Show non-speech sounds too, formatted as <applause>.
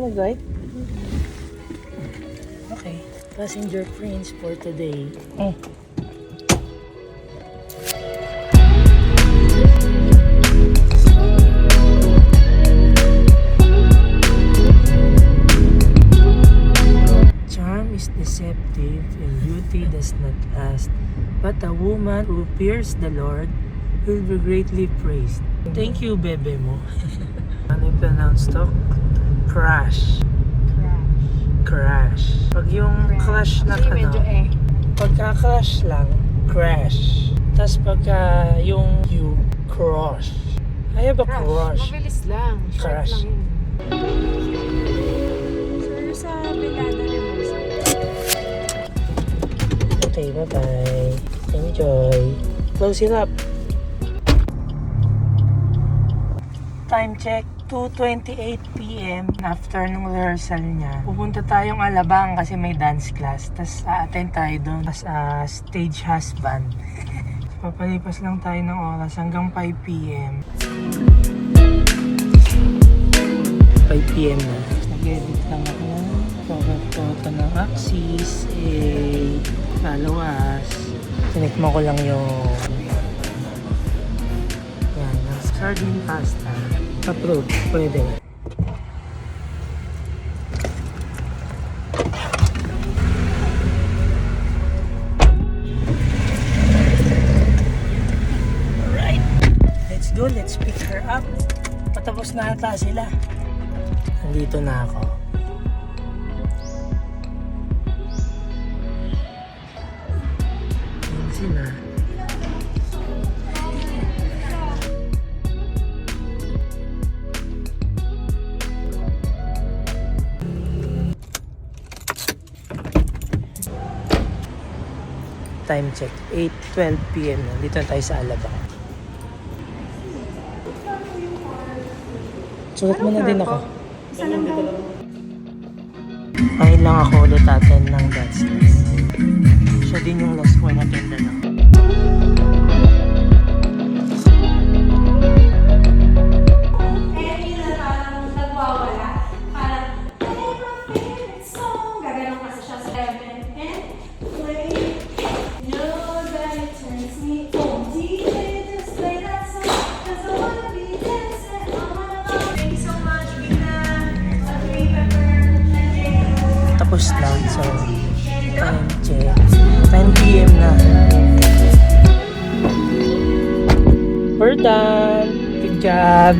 mag-drive? Okay. Passenger prints for today. Eh. Charm is deceptive and beauty does not last, but a woman who fears the Lord will be greatly praised. Thank you, bebe mo. ano yung pronounce to? Crash. Crash. Pag yung crash na Actually, medyo ano, eh. pagka crash lang, crash. Tapos pagka yung you, crush. Ayaw ba crush? Mabilis lang. Short Crush. lang yun. Sir, sa Velada Limosa. Okay, bye-bye. Enjoy. Close it up. Time check, 2.28 p.m. After nung rehearsal niya, pupunta tayong Alabang kasi may dance class. Tapos a-attend tayo doon as a stage husband. <laughs> Papalipas lang tayo ng oras hanggang 5 p.m. 5 p.m. na. Nag-edit lang ako ng photo ng Axis. Eh, follow us. Tinikman ko lang yung yan, yung sardine pasta. Approved. Pwede. Alright. Let's go. Let's pick her up. Patapos na ata sila. Nandito na ako. Yan sila. Time check, 8.12 p.m. Nandito na tayo sa Alabang. Sulat mo na din ako. Ngayon lang ako ulit attend ng dance class. Siya din yung Tapos na. So, time check. 10 p.m. na. We're done. Good job.